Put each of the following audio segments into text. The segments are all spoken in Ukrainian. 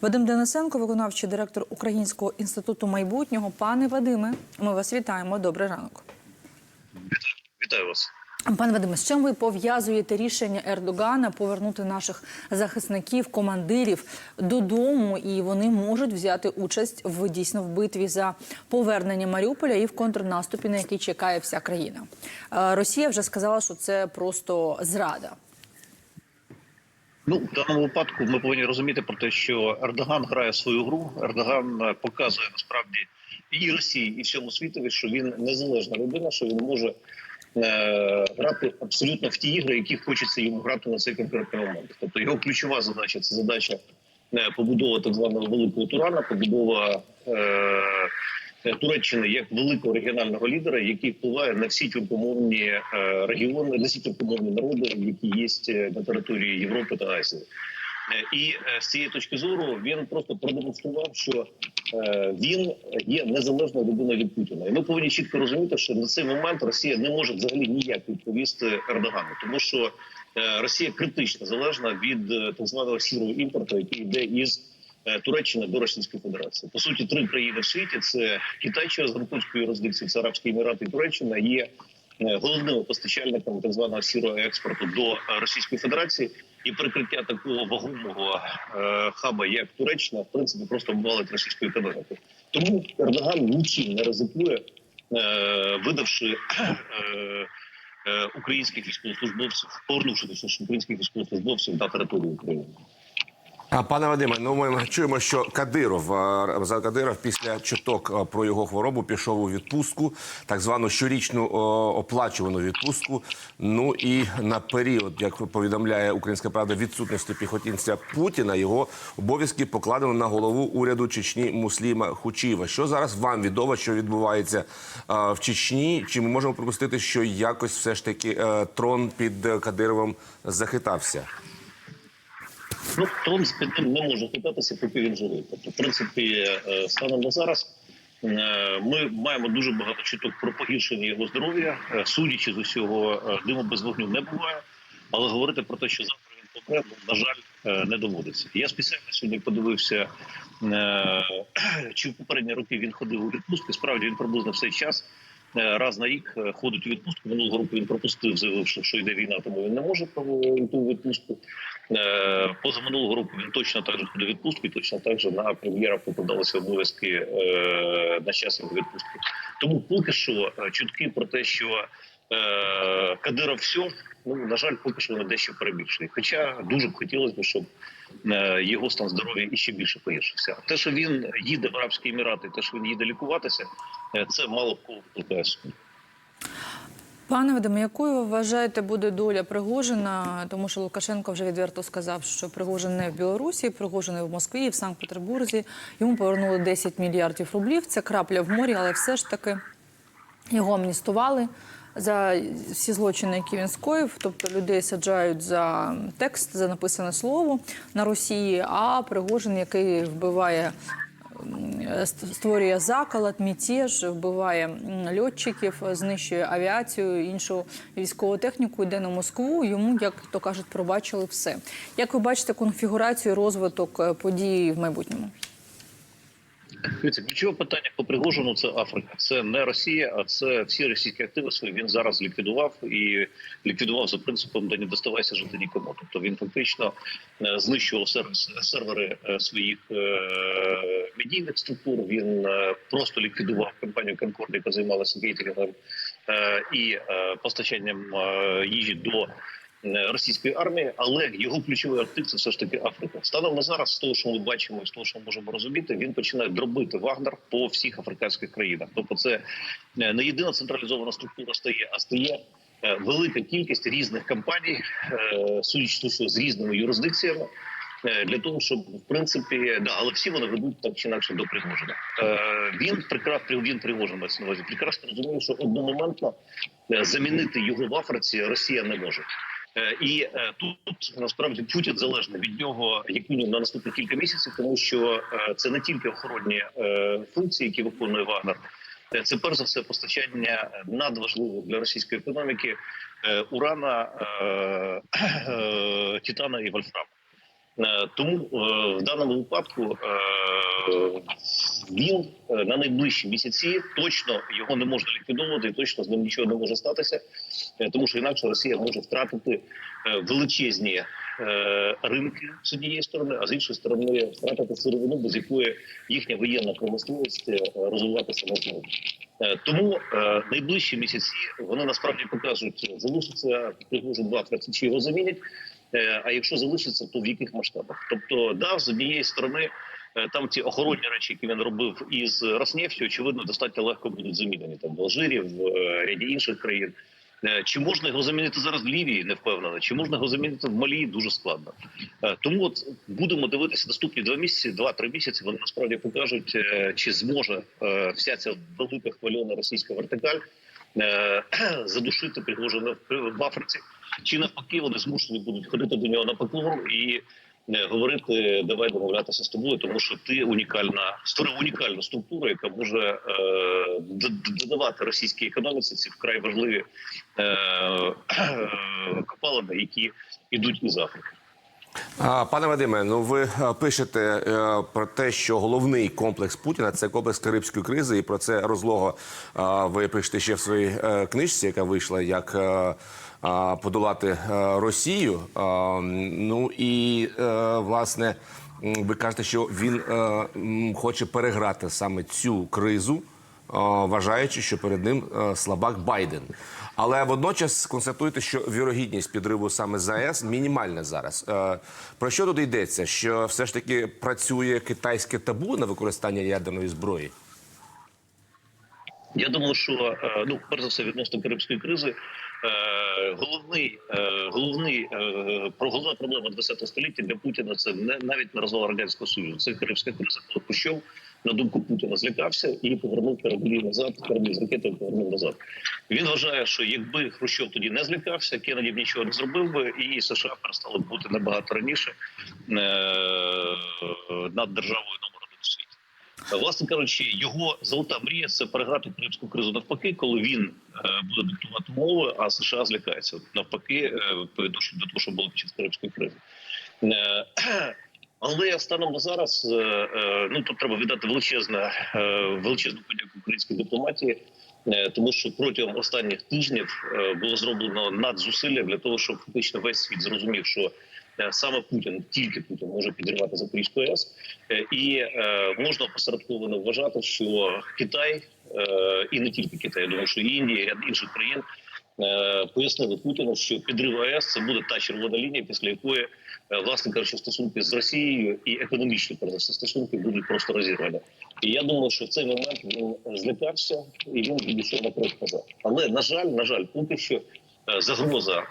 Вадим Денисенко, виконавчий директор Українського інституту майбутнього. Пане Вадиме, ми вас вітаємо. Добрий ранок. Вітаю вас. Пане Вадиме, з чим ви пов'язуєте рішення Ердогана повернути наших захисників, командирів додому, і вони можуть взяти участь в дійсно в битві за повернення Маріуполя і в контрнаступі, на який чекає вся країна? Е, Росія вже сказала, що це просто зрада. Ну в даному випадку ми повинні розуміти про те, що Ердоган грає свою гру. Ердоган е, показує насправді і Росії, і всьому світові, що він незалежна людина, що він може е, грати абсолютно в ті ігри, які хочеться йому грати на цей конкретний момент. Тобто його ключова задача це задача е, побудови так званого великого Турана, побудова. Е, Туреччини як великого регіонального лідера, який впливає на всі тюркомовні е, регіони, на всі тюркомовні народи, які є на території Європи та Азії. Е, І е, з цієї точки зору він просто продемонстрував, що е, він є незалежною людиною від Путіна. І ми повинні чітко розуміти, що на цей момент Росія не може взагалі ніяк відповісти Ердогану, тому що е, Росія критично залежна від е, так званого сірого імпорту, який йде із е, Туреччини до Російської Федерації. По суті, три країни в світі: це Китай через Гонконгську юрисдикцію, це Арабські Емірати і Туреччина є е, головними постачальниками так званого сірого експорту до Російської Федерації. І прикриття такого вагомого е, хаба, як Туреччина, в принципі, просто ввалить російську економіку. Тому Ердоган нічим не ризикує, е, видавши е, е, українських військовослужбовців, повернувши точніше, українських військовослужбовців на територію України. Пане Вадиме, ну ми чуємо, що Кадиров Рамзан Кадиров після чуток про його хворобу пішов у відпустку, так звану щорічну оплачувану відпустку. Ну і на період, як повідомляє Українська правда, відсутності піхотінця Путіна його обов'язки покладено на голову уряду Чечні Мусліма Хучіва. Що зараз вам відомо, що відбувається в Чечні? Чи ми можемо припустити, що якось все ж таки е, трон під Кадировим захитався? Ну з під ним не може хитатися, поки він живий. Тобто, в принципі, е, станом на зараз е, ми маємо дуже багато чуток про погіршення його здоров'я. Е, Судячи з усього, диму без вогню не буває, але говорити про те, що завтра він помре, ну, на жаль, не доводиться. Я спеціально сьогодні подивився, чи в попередні роки він ходив у відпустку. Справді він приблизно в цей час. Раз на рік ходить у відпустку. Минулого року він пропустив, заявивши, що йде війна, тому він не може йти у відпустку. Е, Позаминулого року він точно так же ходив відпустку, і точно так же на прем'єра покладалися обов'язки е, на час його відпустки. Тому поки що е, чутки про те, що Кадиров все, ну на жаль, поки що вони дещо перебільшені. Хоча дуже б хотілося б, щоб його стан здоров'я іще більше погіршився. Те, що він їде в Арабські Емірати, те, що він їде лікуватися, це мало кого сумнів. Пане Вадиме, якою ви вважаєте буде доля Пригожина? Тому що Лукашенко вже відверто сказав, що Пригожин не в Білорусі, Пригожин і в Москві, і в Санкт-Петербурзі. Йому повернули 10 мільярдів рублів. Це крапля в морі, але все ж таки його амністували за всі злочини, які він скоїв. Тобто людей саджають за текст, за написане слово на Росії. А Пригожин, який вбиває створює заколот, мітеж, вбиває льотчиків, знищує авіацію, іншу військову техніку, йде на Москву. Йому, як то кажуть, пробачили все. Як ви бачите конфігурацію, розвиток е, подій в майбутньому? Дивіться, ключове питання по Пригожину це Африка. Це не Росія, а це всі російські активи свої він зараз ліквідував і ліквідував за принципом, де не доставайся жити нікому. Тобто він фактично е, знищував сервери е, своїх е, медійних структур. Він просто ліквідував компанію Конкорд, яка займалася кейтерингом е, і постачанням їжі до. Е, Російської армії, але його ключовий актив це все ж таки Африка. Станом на зараз, з того, що ми бачимо, з того, що ми можемо розуміти, він починає дробити Вагнер по всіх африканських країнах. Тобто, це е, не єдина централізована структура стає, а стає е, велика кількість різних компаній, судячи з різними юрисдикціями. Для того щоб в принципі да, але всі вони ведуть так чи інакше до Пригожина. Він прекрасно він Пригожин на увазі. Прекрасно розуміє, що одномоментно замінити його в Африці Росія не може. Е, І е, тут насправді Путін залежний від нього як мінімум на наступні кілька місяців, тому що е, це не тільки охоронні функції, які виконує Вагнер, це перш за все постачання надважливого для російської економіки урана, титана і вольфраму. Е, Тому в даному випадку він е, на найближчі місяці точно його не можна ліквідовувати, точно з ним нічого не може статися, е, тому що інакше Росія може втратити е, величезні е, ринки з однієї сторони, а з іншої сторони втратити сировину, без якої їхня воєнна промисловість е, розвиватися не зможе. Е, Тому е, найближчі місяці вони насправді покажуть, залишиться Пригожин 2 чи його замінять. Е, А якщо залишиться, то в яких масштабах? Тобто, да, з однієї сторони, е, там ці охоронні речі, які він робив із Роснефтю, очевидно, достатньо легко будуть замінені там в Алжирі, в е, ряді інших країн. Е, Чи можна його замінити зараз в Лівії? Не впевнено. Чи можна його замінити в Малі? Дуже складно. Е, Тому от будемо дивитися наступні два місяці, два-три місяці. Вони насправді покажуть, е, чи зможе е, вся ця велика хвильона російська вертикаль е, задушити Пригожина в- Африці, чи навпаки вони змушені будуть ходити до нього на поклон і е, говорити давай домовлятися з тобою, тому що ти унікальна створив унікальну структуру, яка може е, додавати російській економіці ці вкрай важливі е, е, копалини, які йдуть із Африки. Пане Вадиме, ну ви е, пишете е, про те, що головний комплекс Путіна це комплекс Карибської кризи, і про це розлого е, ви пишете ще в своїй е, книжці, яка вийшла як. Подолати е, Росію. Ну і е, власне ви кажете, що він е, хоче переграти саме цю кризу, вважаючи, що перед ним слабак Байден. Але водночас констатуєте, що вірогідність підриву саме ЗАЕС мінімальна зараз. Про що тут йдеться? Що все ж таки працює китайське табу на використання ядерної зброї? Я думаю, що ну перш за все відносно карибської кризи. Е, Головний е, головний е, головна проблема ХХ століття для Путіна це не навіть не розвал радянського союзу. Це карибська криза, коли Хрущов, на думку Путіна злякався і повернув кораблі назад. Кораблі з ракетами повернув назад. Він вважає, що якби Хрущов тоді не злякався, Кеннеді б нічого не зробив би, і США перестали бути набагато раніше над державою номер один у світі. Власне кажучи, його золота мрія це переграти кримську кризу навпаки, коли він е, буде диктувати умови, а США злякаються навпаки, е, до того, що було під час кримської кризи. Е, але станом на зараз ну тут треба віддати величезне величезну подяку українській дипломатії. Тому що протягом останніх тижнів було зроблено надзусилля для того, щоб фактично весь світ зрозумів, що саме Путін, тільки Путін може підірвати Запорізьку АЕС, Е, і е, можна посередковано вважати, що Китай е, і не тільки Китай, я думаю, що Індія, ряд інших країн е, пояснили Путіну, що підрив АЕС це буде та червона лінія, після якої, е, власне кажучи, стосунки з Росією і економічні перш стосунки будуть просто розірвані. І я думаю, що в цей момент він злякався і він відійшов на крок назад. Але на жаль, на жаль, поки що. Е, Загроза е,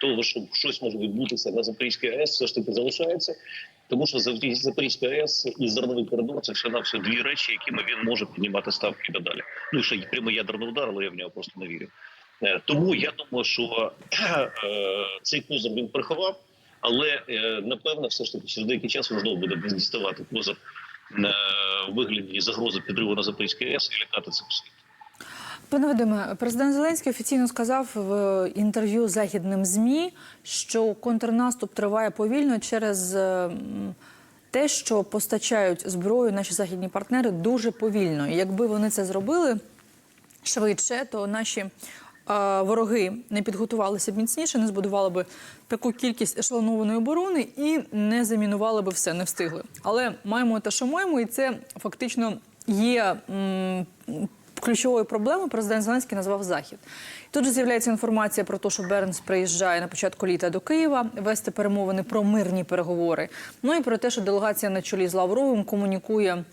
того, що щось може відбутися на Запорізькій АЕС, все ж таки залишається, тому що Запорізь- Запорізька АЕС і зерновий коридор це все на все дві речі, якими він може піднімати ставки надалі. Ну ще й прямий ядерний удар, але я в нього просто не вірю. Е, Тому я думаю, що цей козир він приховав, але напевно, все ж таки через деякий час він знову буде діставати козир у вигляді загрози підриву на Запорізькій АЕС і лякати світ. Пане Вадиме, президент Зеленський офіційно сказав в інтерв'ю західним змі, що контрнаступ триває повільно через е, те, що постачають зброю наші західні партнери дуже повільно. І якби вони це зробили швидше, то наші е, вороги не підготувалися б міцніше, не збудували б таку кількість ешелонованої оборони і не замінували б все, не встигли. Але маємо те, що маємо, і це фактично є. м, Ключовою проблемою президент Зеленський назвав Захід. Тут же з'являється інформація про те, що Бернс приїжджає на початку літа до Києва вести перемовини про мирні переговори. Ну і про те, що делегація на чолі з Лавровим комунікує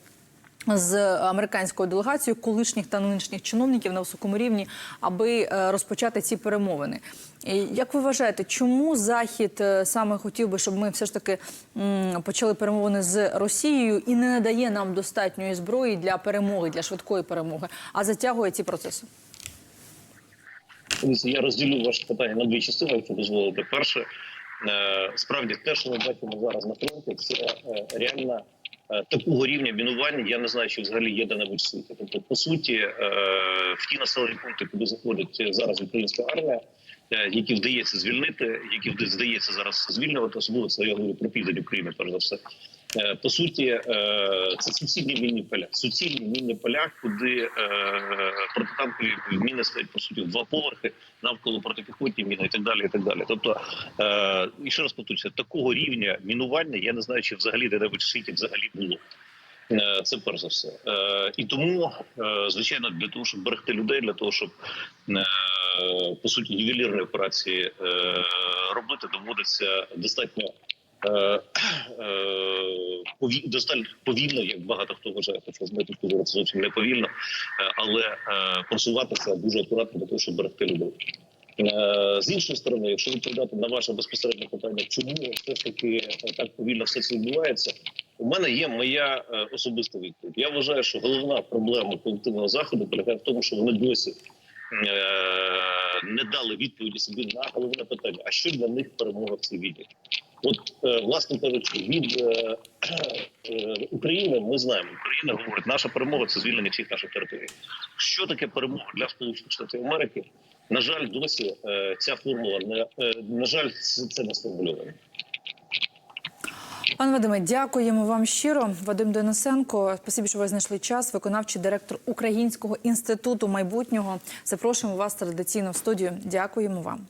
з американською делегацією колишніх та нинішніх чиновників на високому рівні, аби е, розпочати ці перемовини. Як ви вважаєте, чому Захід е, саме хотів би, щоб ми все ж таки почали перемовини з Росією і не надає нам достатньої зброї для перемоги, для швидкої перемоги, а затягує ці процеси? Я розділю ваше питання на дві частини, якщо дозволите. Перше, е, справді те, що ми бачимо зараз на фронті, це реально е, такого рівня мінування. Я не знаю, що взагалі є де-небудь в світі. Тобто, по суті, е, в ті населені пункти, куди заходить зараз українська армія, е, які вдається звільнити, які вдається зараз звільнювати, особливо це я говорю про південь України, перш за все. Е, По суті, е, це суцільні мінні поля. Суцільні мінні поля, куди е, протитанкові міни стоять по суті в два поверхи, навколо протипіхотні міни і так далі. І так далі. Тобто, і ще раз повторюся, такого рівня мінування я не знаю, чи взагалі де-небудь в світі взагалі було. Це перш за все. І тому, звичайно, для того, щоб берегти людей, для того, щоб по суті ювелірні операції робити, доводиться достатньо. Е, е, Достатньо повільно, як багато хто вважає, хоча з моєї точки зору це зовсім не повільно, е, але е, просуватися дуже акуратно для того, щоб берегти людей. З іншої сторони, якщо відповідати на ваше безпосереднє питання, чому все ж таки так повільно все це відбувається, у мене є моя особиста відповідь. Я вважаю, що головна проблема колективного заходу полягає в тому, що вони досі не дали відповіді собі на головне питання: а що для них перемога в цій війні? От, е, власне кажучи, від е, е, України ми знаємо, Україна говорить, наша перемога це звільнення всіх наших територій. Що таке перемога для Сполучених Штатів Америки? На жаль, досі е, ця формула не е, на жаль, це не сформульовано. Пане Вадиме, дякуємо вам щиро. Вадим Денисенко, спасибі, що ви знайшли час. Виконавчий директор Українського інституту майбутнього. Запрошуємо вас традиційно в студію. Дякуємо вам.